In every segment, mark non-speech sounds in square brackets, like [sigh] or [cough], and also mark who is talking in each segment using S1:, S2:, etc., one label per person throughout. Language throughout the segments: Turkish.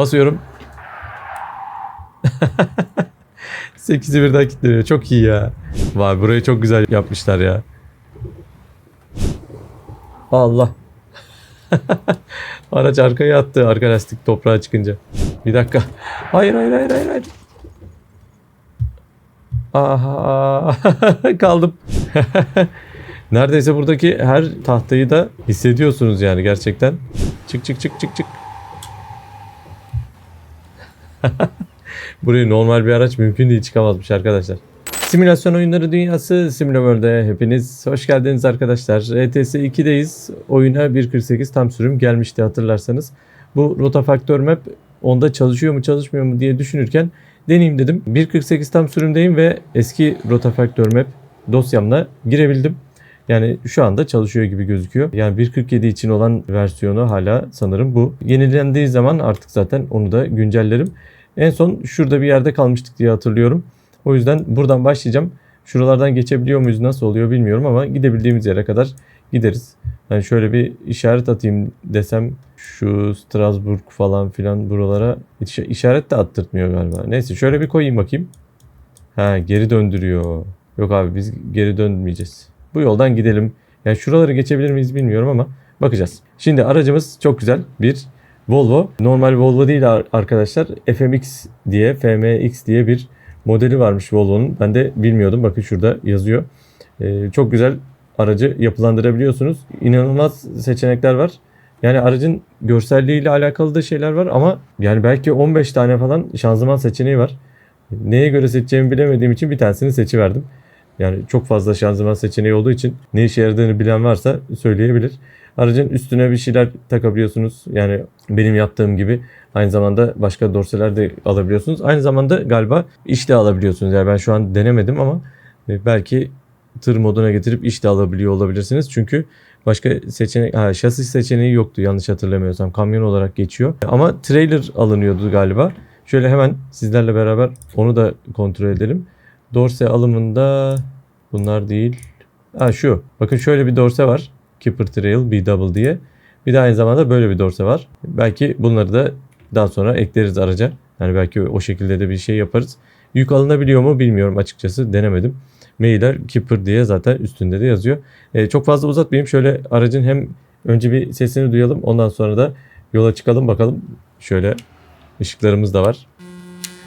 S1: Basıyorum. 8'i [laughs] birden kilitleniyor. Çok iyi ya. Vay burayı çok güzel yapmışlar ya. Allah. [laughs] Araç arkaya attı. Arka lastik toprağa çıkınca. Bir dakika. Hayır hayır hayır hayır. hayır. Aha [laughs] kaldım. Neredeyse buradaki her tahtayı da hissediyorsunuz yani gerçekten. Çık çık çık çık çık. [laughs] Buraya normal bir araç mümkün değil çıkamazmış arkadaşlar. Simülasyon oyunları dünyası Simulaworld'e hepiniz hoş geldiniz arkadaşlar. ETS 2'deyiz. Oyuna 1.48 tam sürüm gelmişti hatırlarsanız. Bu Rota Faktör Map onda çalışıyor mu çalışmıyor mu diye düşünürken deneyeyim dedim. 1.48 tam sürümdeyim ve eski Rota Faktör Map dosyamla girebildim. Yani şu anda çalışıyor gibi gözüküyor. Yani 1.47 için olan versiyonu hala sanırım bu. Yenilendiği zaman artık zaten onu da güncellerim. En son şurada bir yerde kalmıştık diye hatırlıyorum. O yüzden buradan başlayacağım. Şuralardan geçebiliyor muyuz nasıl oluyor bilmiyorum ama gidebildiğimiz yere kadar gideriz. Yani şöyle bir işaret atayım desem şu Strasbourg falan filan buralara iş- işaret de attırtmıyor galiba. Neyse şöyle bir koyayım bakayım. Ha geri döndürüyor. Yok abi biz geri dönmeyeceğiz. Bu yoldan gidelim. Yani şuraları geçebilir miyiz bilmiyorum ama bakacağız. Şimdi aracımız çok güzel bir Volvo. Normal Volvo değil ar- arkadaşlar. FMX diye, FMX diye bir modeli varmış Volvo'nun. Ben de bilmiyordum. Bakın şurada yazıyor. Ee, çok güzel aracı yapılandırabiliyorsunuz. İnanılmaz seçenekler var. Yani aracın görselliğiyle alakalı da şeyler var ama yani belki 15 tane falan şanzıman seçeneği var. Neye göre seçeceğimi bilemediğim için bir tanesini seçiverdim. Yani çok fazla şanzıman seçeneği olduğu için ne işe yaradığını bilen varsa söyleyebilir. Aracın üstüne bir şeyler takabiliyorsunuz. Yani benim yaptığım gibi aynı zamanda başka dorseler de alabiliyorsunuz. Aynı zamanda galiba iş de alabiliyorsunuz. Yani ben şu an denemedim ama e, belki tır moduna getirip iş de alabiliyor olabilirsiniz. Çünkü başka seçenek, ha, şasi seçeneği yoktu yanlış hatırlamıyorsam. Kamyon olarak geçiyor. Ama trailer alınıyordu galiba. Şöyle hemen sizlerle beraber onu da kontrol edelim. Dorse alımında bunlar değil. Ha şu. Bakın şöyle bir dorse var. Keeper Trail B-Double diye. Bir de aynı zamanda böyle bir dorse var. Belki bunları da daha sonra ekleriz araca. Yani belki o şekilde de bir şey yaparız. Yük alınabiliyor mu bilmiyorum açıkçası. Denemedim. Mailer Keeper diye zaten üstünde de yazıyor. Ee, çok fazla uzatmayayım. Şöyle aracın hem önce bir sesini duyalım. Ondan sonra da yola çıkalım bakalım. Şöyle ışıklarımız da var.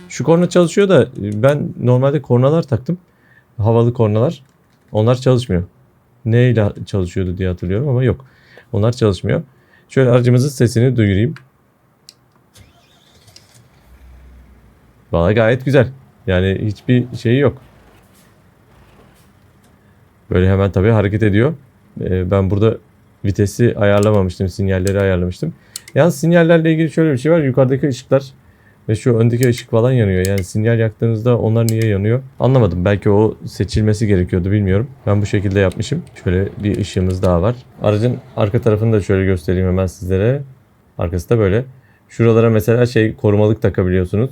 S1: Şu korna çalışıyor da ben normalde kornalar taktım. Havalı kornalar. Onlar çalışmıyor. Neyle çalışıyordu diye hatırlıyorum ama yok. Onlar çalışmıyor. Şöyle aracımızın sesini duyurayım. Bana gayet güzel. Yani hiçbir şeyi yok. Böyle hemen tabii hareket ediyor. Ee, ben burada vitesi ayarlamamıştım. Sinyalleri ayarlamıştım. Yalnız sinyallerle ilgili şöyle bir şey var. Yukarıdaki ışıklar ve şu öndeki ışık falan yanıyor. Yani sinyal yaktığınızda onlar niye yanıyor? Anlamadım. Belki o seçilmesi gerekiyordu bilmiyorum. Ben bu şekilde yapmışım. Şöyle bir ışığımız daha var. Aracın arka tarafını da şöyle göstereyim hemen sizlere. Arkası da böyle. Şuralara mesela şey korumalık takabiliyorsunuz.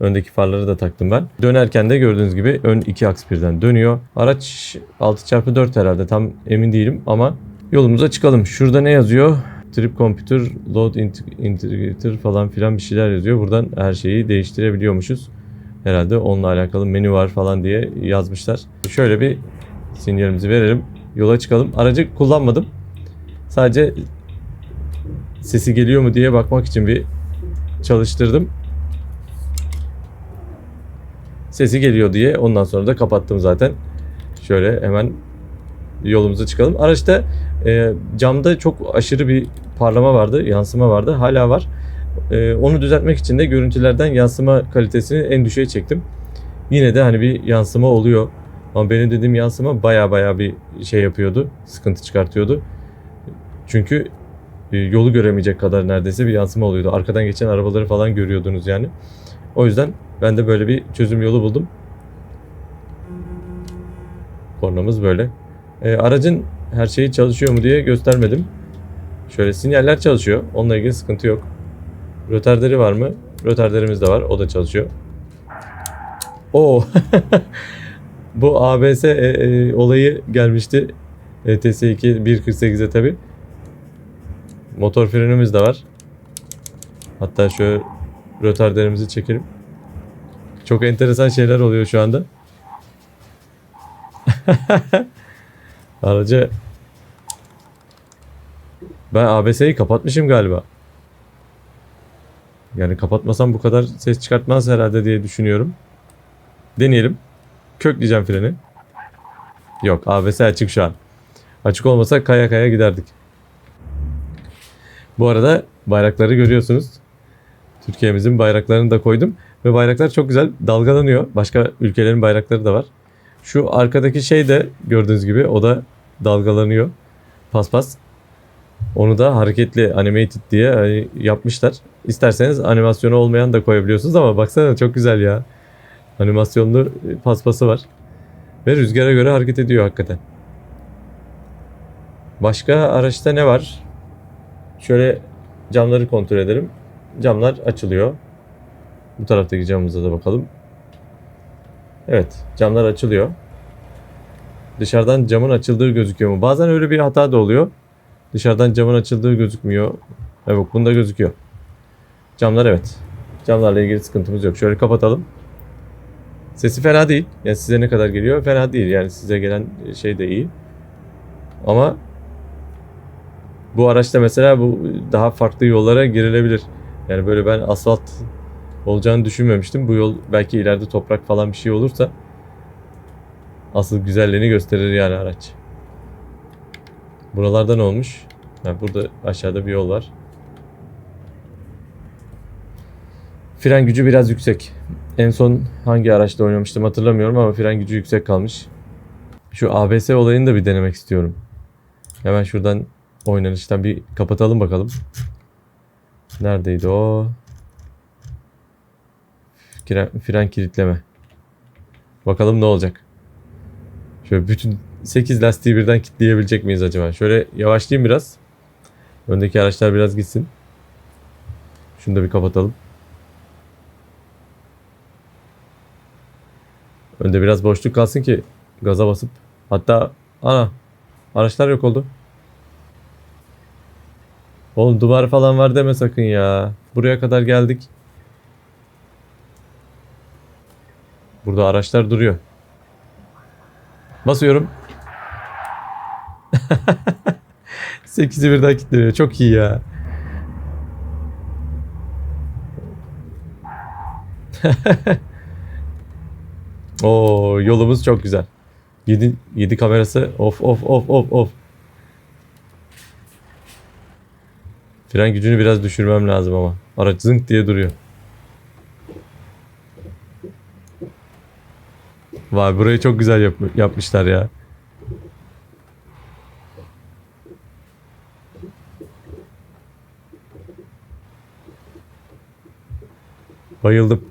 S1: Öndeki farları da taktım ben. Dönerken de gördüğünüz gibi ön iki aks birden dönüyor. Araç 6x4 herhalde tam emin değilim ama yolumuza çıkalım. Şurada ne yazıyor? Trip Computer, Load int- Integrator falan filan bir şeyler yazıyor. Buradan her şeyi değiştirebiliyormuşuz. Herhalde onunla alakalı menü var falan diye yazmışlar. Şöyle bir sinyalimizi verelim. Yola çıkalım. Aracı kullanmadım. Sadece sesi geliyor mu diye bakmak için bir çalıştırdım. Sesi geliyor diye ondan sonra da kapattım zaten. Şöyle hemen yolumuza çıkalım. Araçta e, camda çok aşırı bir parlama vardı, yansıma vardı. Hala var. E, onu düzeltmek için de görüntülerden yansıma kalitesini en düşüğe çektim. Yine de hani bir yansıma oluyor. Ama benim dediğim yansıma baya baya bir şey yapıyordu. Sıkıntı çıkartıyordu. Çünkü e, yolu göremeyecek kadar neredeyse bir yansıma oluyordu. Arkadan geçen arabaları falan görüyordunuz yani. O yüzden ben de böyle bir çözüm yolu buldum. Kornamız böyle. E, aracın her şeyi çalışıyor mu diye göstermedim. Şöyle sinyaller çalışıyor. Onunla ilgili sıkıntı yok. Rötarderi var mı? Rötarderimiz de var. O da çalışıyor. Oo. [laughs] Bu ABS e, e, olayı gelmişti. E ETS2 1.48'e tabi. Motor frenimiz de var. Hatta şöyle rötarderimizi çekelim. Çok enteresan şeyler oluyor şu anda. [laughs] Aracı ben ABS'yi kapatmışım galiba. Yani kapatmasam bu kadar ses çıkartmaz herhalde diye düşünüyorum. Deneyelim. Kökleyeceğim freni. Yok ABS açık şu an. Açık olmasa kaya kaya giderdik. Bu arada bayrakları görüyorsunuz. Türkiye'mizin bayraklarını da koydum. Ve bayraklar çok güzel dalgalanıyor. Başka ülkelerin bayrakları da var. Şu arkadaki şey de gördüğünüz gibi o da dalgalanıyor. Paspas. Onu da hareketli animated diye hani yapmışlar. İsterseniz animasyonu olmayan da koyabiliyorsunuz ama baksana çok güzel ya. Animasyonlu paspası var. Ve rüzgara göre hareket ediyor hakikaten. Başka araçta ne var? Şöyle camları kontrol edelim. Camlar açılıyor. Bu taraftaki camımıza da bakalım. Evet, camlar açılıyor. Dışarıdan camın açıldığı gözüküyor mu? Bazen öyle bir hata da oluyor. Dışarıdan camın açıldığı gözükmüyor. Evet, bunda gözüküyor. Camlar evet. Camlarla ilgili sıkıntımız yok. Şöyle kapatalım. Sesi fena değil. Yani size ne kadar geliyor? Fena değil. Yani size gelen şey de iyi. Ama bu araçta mesela bu daha farklı yollara girilebilir. Yani böyle ben asfalt olacağını düşünmemiştim. Bu yol belki ileride toprak falan bir şey olursa asıl güzelliğini gösterir yani araç. Buralarda ne olmuş? Ha, burada aşağıda bir yol var. Fren gücü biraz yüksek. En son hangi araçta oynamıştım hatırlamıyorum ama fren gücü yüksek kalmış. Şu ABS olayını da bir denemek istiyorum. Hemen şuradan oynanıştan bir kapatalım bakalım. Neredeydi o? Fren, fren kilitleme. Bakalım ne olacak. Şöyle bütün 8 lastiği birden kilitleyebilecek miyiz acaba? Şöyle yavaşlayayım biraz. Öndeki araçlar biraz gitsin. Şunu da bir kapatalım. Önde biraz boşluk kalsın ki gaza basıp hatta ana araçlar yok oldu. Oğlum duvar falan var deme sakın ya. Buraya kadar geldik. Burada araçlar duruyor. Basıyorum. [laughs] 8'i birden kilitleniyor. Çok iyi ya. [laughs] Oo yolumuz çok güzel. 7 7 kamerası of of of of of. Fren gücünü biraz düşürmem lazım ama. Araç zınk diye duruyor. Vay burayı çok güzel yap yapmışlar ya. Bayıldım.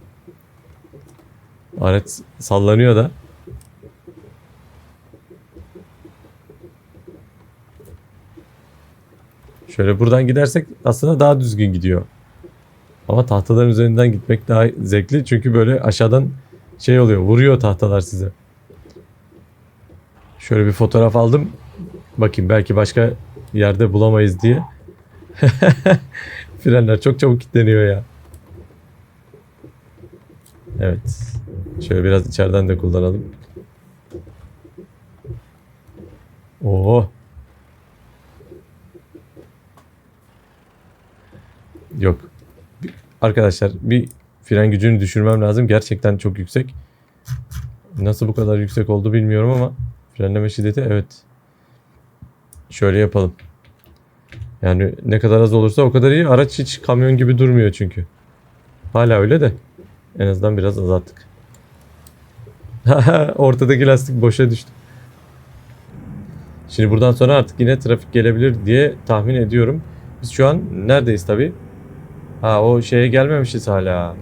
S1: Araç sallanıyor da. Şöyle buradan gidersek aslında daha düzgün gidiyor. Ama tahtaların üzerinden gitmek daha zevkli çünkü böyle aşağıdan şey oluyor vuruyor tahtalar size. Şöyle bir fotoğraf aldım. Bakayım belki başka yerde bulamayız diye. [laughs] Frenler çok çabuk kilitleniyor ya. Evet. Şöyle biraz içeriden de kullanalım. Oo. Yok. Arkadaşlar bir fren gücünü düşürmem lazım. Gerçekten çok yüksek. Nasıl bu kadar yüksek oldu bilmiyorum ama frenleme şiddeti evet. Şöyle yapalım. Yani ne kadar az olursa o kadar iyi. Araç hiç kamyon gibi durmuyor çünkü. Hala öyle de. En azından biraz azalttık. [laughs] Ortadaki lastik boşa düştü. Şimdi buradan sonra artık yine trafik gelebilir diye tahmin ediyorum. Biz şu an neredeyiz tabi? Ha o şeye gelmemişiz hala.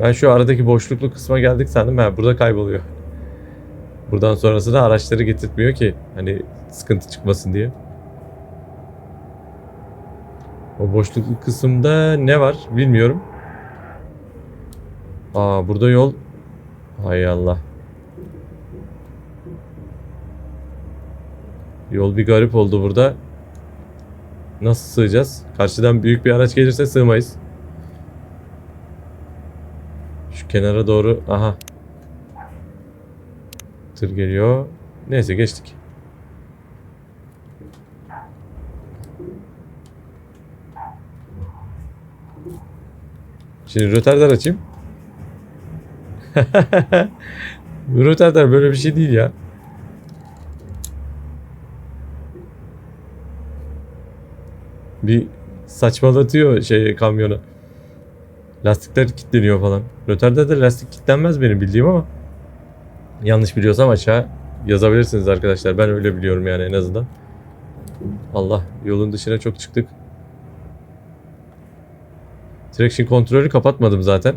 S1: Ben şu aradaki boşluklu kısma geldik sandım. Ha burada kayboluyor. Buradan sonrasında araçları getirtmiyor ki. Hani sıkıntı çıkmasın diye. O boşluklu kısımda ne var bilmiyorum. Aa burada yol. Hay Allah. Yol bir garip oldu burada. Nasıl sığacağız? Karşıdan büyük bir araç gelirse sığmayız. Şu kenara doğru aha. Tır geliyor. Neyse geçtik. Şimdi rötardar açayım. [laughs] rötardar böyle bir şey değil ya. Bir saçmalatıyor şey kamyonu. Lastikler kilitleniyor falan. Rötardar da lastik kilitlenmez benim bildiğim ama yanlış biliyorsam aşağı yazabilirsiniz arkadaşlar. Ben öyle biliyorum yani en azından. Allah yolun dışına çok çıktık. Traction kontrolü kapatmadım zaten.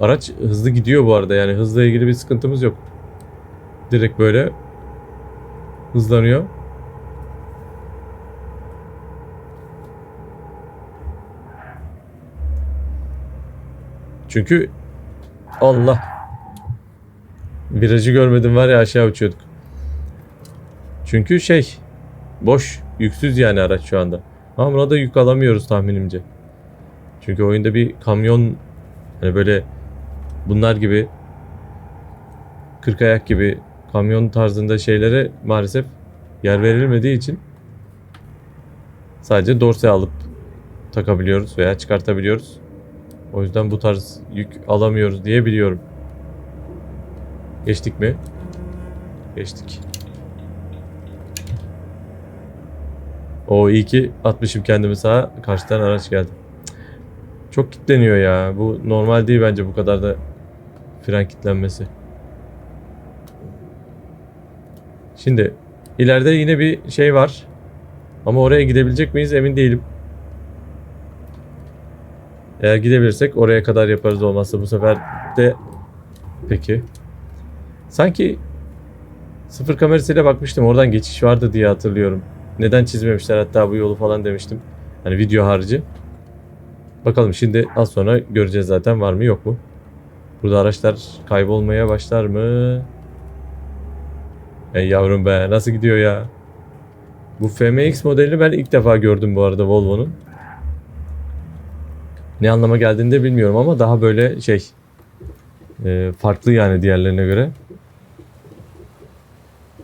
S1: Araç hızlı gidiyor bu arada yani hızla ilgili bir sıkıntımız yok. Direkt böyle hızlanıyor. Çünkü Allah virajı görmedim var ya aşağı uçuyorduk. Çünkü şey boş yüksüz yani araç şu anda. Ama buna da yük alamıyoruz tahminimce. Çünkü oyunda bir kamyon hani böyle bunlar gibi 40 ayak gibi kamyon tarzında şeylere maalesef yer verilmediği için sadece dorse alıp takabiliyoruz veya çıkartabiliyoruz. O yüzden bu tarz yük alamıyoruz diye biliyorum. Geçtik mi? Geçtik. O iyi ki atmışım kendimi sağa. Karşıdan araç geldi. Çok kitleniyor ya. Bu normal değil bence bu kadar da fren kitlenmesi. Şimdi ileride yine bir şey var. Ama oraya gidebilecek miyiz emin değilim. Eğer gidebilirsek oraya kadar yaparız olmazsa bu sefer de peki. Sanki sıfır kamerasıyla bakmıştım oradan geçiş vardı diye hatırlıyorum. Neden çizmemişler hatta bu yolu falan demiştim. Hani video harici. Bakalım şimdi az sonra göreceğiz zaten var mı yok mu. Burada araçlar kaybolmaya başlar mı? Ey yavrum be nasıl gidiyor ya? Bu FMX modelini ben ilk defa gördüm bu arada Volvo'nun. Ne anlama geldiğini de bilmiyorum ama daha böyle şey e, farklı yani diğerlerine göre.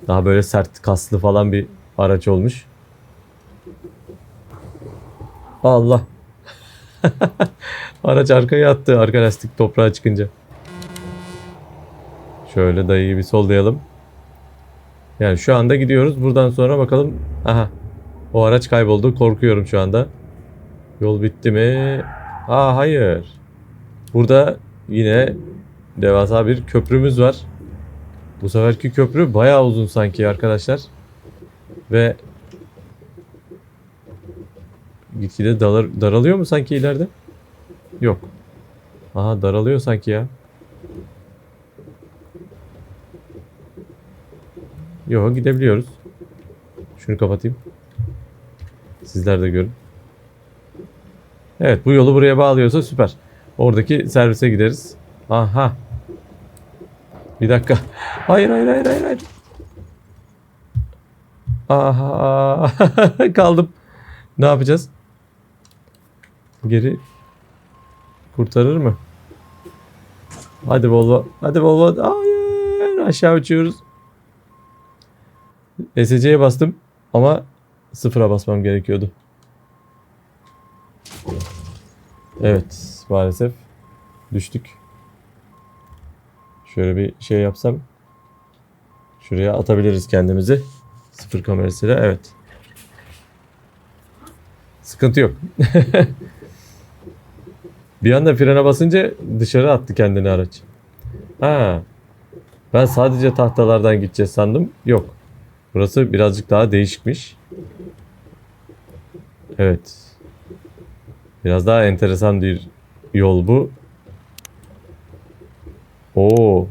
S1: Daha böyle sert kaslı falan bir araç olmuş. Allah. [laughs] Araç arkaya attı arka lastik toprağa çıkınca. Şöyle dayıyı bir sollayalım. Yani şu anda gidiyoruz. Buradan sonra bakalım. Aha. O araç kayboldu. Korkuyorum şu anda. Yol bitti mi? Aa hayır. Burada yine devasa bir köprümüz var. Bu seferki köprü bayağı uzun sanki arkadaşlar. Ve gitgide dalar, daralıyor mu sanki ileride? Yok. Aha daralıyor sanki ya. Yok gidebiliyoruz. Şunu kapatayım. Sizler de görün. Evet bu yolu buraya bağlıyorsa süper. Oradaki servise gideriz. Aha. Bir dakika. Hayır hayır hayır hayır. hayır. Aha. [laughs] Kaldım. Ne yapacağız? Geri kurtarır mı? Hadi Volvo. Hadi Volvo. Hayır. Aşağı uçuyoruz. SC'ye bastım ama sıfıra basmam gerekiyordu. Evet maalesef düştük. Şöyle bir şey yapsam şuraya atabiliriz kendimizi. Sıfır kamerasıyla evet. Sıkıntı yok. [laughs] bir anda frene basınca dışarı attı kendini araç. Ha. Ben sadece tahtalardan gideceğiz sandım. Yok. Burası birazcık daha değişikmiş. Evet. Biraz daha enteresan bir yol bu. Oo.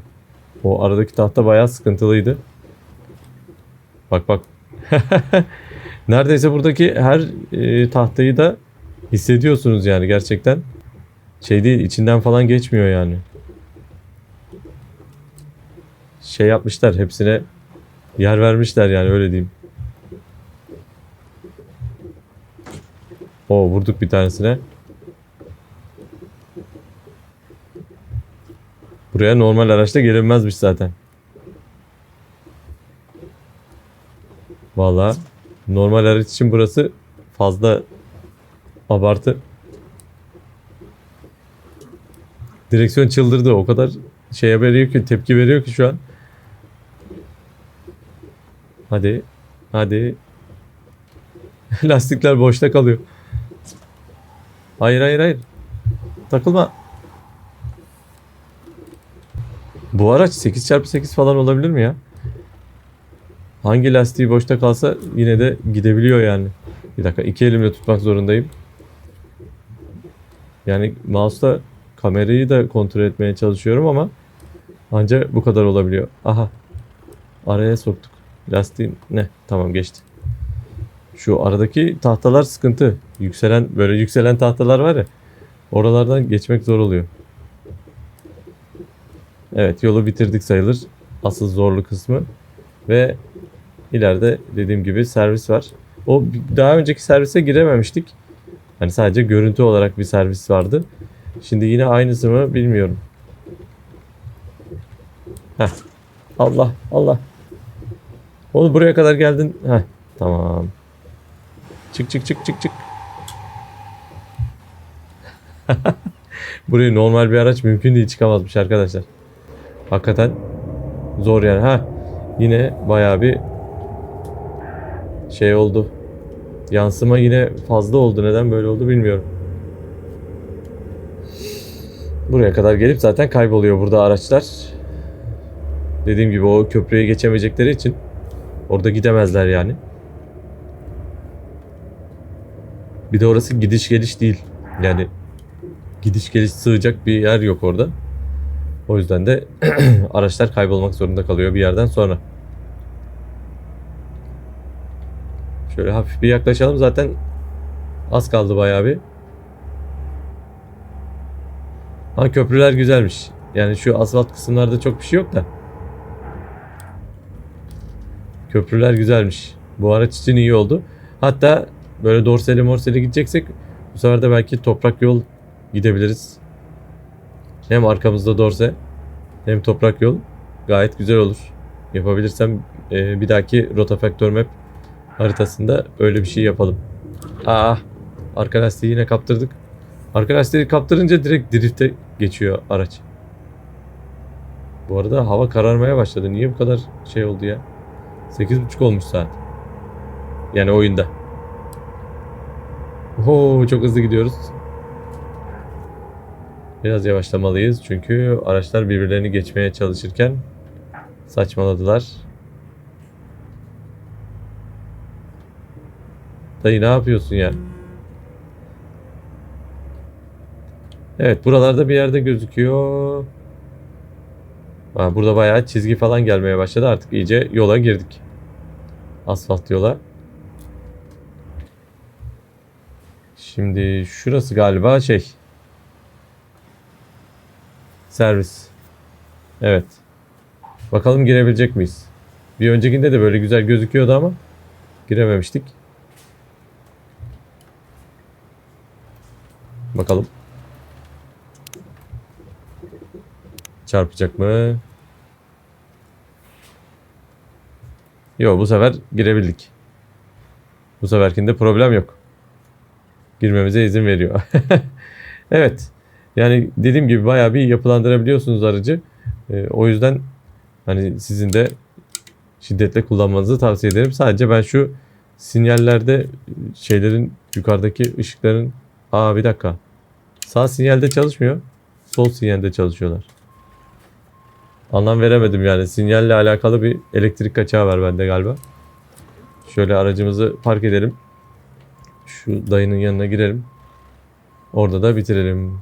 S1: O aradaki tahta bayağı sıkıntılıydı. Bak bak. [laughs] Neredeyse buradaki her e, tahtayı da hissediyorsunuz yani gerçekten. Şey değil içinden falan geçmiyor yani. Şey yapmışlar hepsine yer vermişler yani öyle diyeyim. Oo vurduk bir tanesine. Buraya normal araçla gelinmezmiş zaten. Vallahi normal araç için burası fazla abartı. Direksiyon çıldırdı. O kadar şey veriyor ki tepki veriyor ki şu an. Hadi. Hadi. [laughs] Lastikler boşta kalıyor. Hayır hayır hayır. Takılma. Bu araç 8x8 falan olabilir mi ya? Hangi lastiği boşta kalsa yine de gidebiliyor yani. Bir dakika iki elimle tutmak zorundayım. Yani mouse'la kamerayı da kontrol etmeye çalışıyorum ama ancak bu kadar olabiliyor. Aha. Araya soktuk. Lastiğin ne? Tamam geçti. Şu aradaki tahtalar sıkıntı. Yükselen böyle yükselen tahtalar var ya. Oralardan geçmek zor oluyor. Evet yolu bitirdik sayılır. Asıl zorlu kısmı. Ve ileride dediğim gibi servis var. O daha önceki servise girememiştik. Hani sadece görüntü olarak bir servis vardı. Şimdi yine aynısı mı bilmiyorum. Heh. Allah Allah. Oğlum buraya kadar geldin. Heh. Tamam. Çık çık çık çık çık. [laughs] Buraya normal bir araç mümkün değil çıkamazmış arkadaşlar. Hakikaten zor yani. Ha yine bayağı bir şey oldu. Yansıma yine fazla oldu. Neden böyle oldu bilmiyorum. Buraya kadar gelip zaten kayboluyor burada araçlar. Dediğim gibi o köprüye geçemeyecekleri için orada gidemezler yani. Bir de orası gidiş geliş değil. Yani gidiş geliş sığacak bir yer yok orada. O yüzden de [clears throat] araçlar kaybolmak zorunda kalıyor bir yerden sonra. Şöyle hafif bir yaklaşalım zaten az kaldı bayağı bir. Ha köprüler güzelmiş. Yani şu asfalt kısımlarda çok bir şey yok da. Köprüler güzelmiş. Bu araç için iyi oldu. Hatta böyle dorseli morseli gideceksek bu sefer de belki toprak yol gidebiliriz. Hem arkamızda dorse hem toprak yol gayet güzel olur. Yapabilirsem e, bir dahaki Rota Factor Map haritasında öyle bir şey yapalım. Aa, arka lastiği yine kaptırdık. Arka lastiği kaptırınca direkt drift'e geçiyor araç. Bu arada hava kararmaya başladı. Niye bu kadar şey oldu ya? 8.30 olmuş saat. Yani oyunda. Oo çok hızlı gidiyoruz. Biraz yavaşlamalıyız çünkü araçlar birbirlerini geçmeye çalışırken saçmaladılar. Dayı ne yapıyorsun ya? Evet buralarda bir yerde gözüküyor. Burada bayağı çizgi falan gelmeye başladı. Artık iyice yola girdik. Asfalt yola. Şimdi şurası galiba şey. Servis. Evet. Bakalım girebilecek miyiz? Bir öncekinde de böyle güzel gözüküyordu ama girememiştik. Bakalım. Çarpacak mı? Yok bu sefer girebildik. Bu seferkinde problem yok. Girmemize izin veriyor. [laughs] evet. Yani dediğim gibi bayağı bir yapılandırabiliyorsunuz aracı. Ee, o yüzden hani sizin de şiddetle kullanmanızı tavsiye ederim. Sadece ben şu sinyallerde şeylerin yukarıdaki ışıkların Aa bir dakika. Sağ sinyalde çalışmıyor. Sol sinyalde çalışıyorlar. Anlam veremedim yani. Sinyalle alakalı bir elektrik kaçağı var bende galiba. Şöyle aracımızı park edelim. Şu dayının yanına girelim. Orada da bitirelim.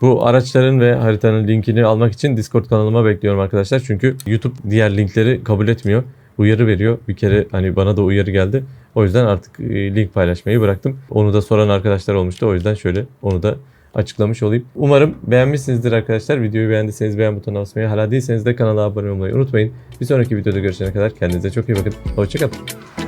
S1: Bu araçların ve haritanın linkini almak için Discord kanalıma bekliyorum arkadaşlar. Çünkü YouTube diğer linkleri kabul etmiyor. Uyarı veriyor. Bir kere hani bana da uyarı geldi. O yüzden artık e, link paylaşmayı bıraktım. Onu da soran arkadaşlar olmuştu. O yüzden şöyle onu da açıklamış olayım. Umarım beğenmişsinizdir arkadaşlar. Videoyu beğendiyseniz beğen butonuna basmayı, hala değilseniz de kanala abone olmayı unutmayın. Bir sonraki videoda görüşene kadar kendinize çok iyi bakın. Hoşçakalın.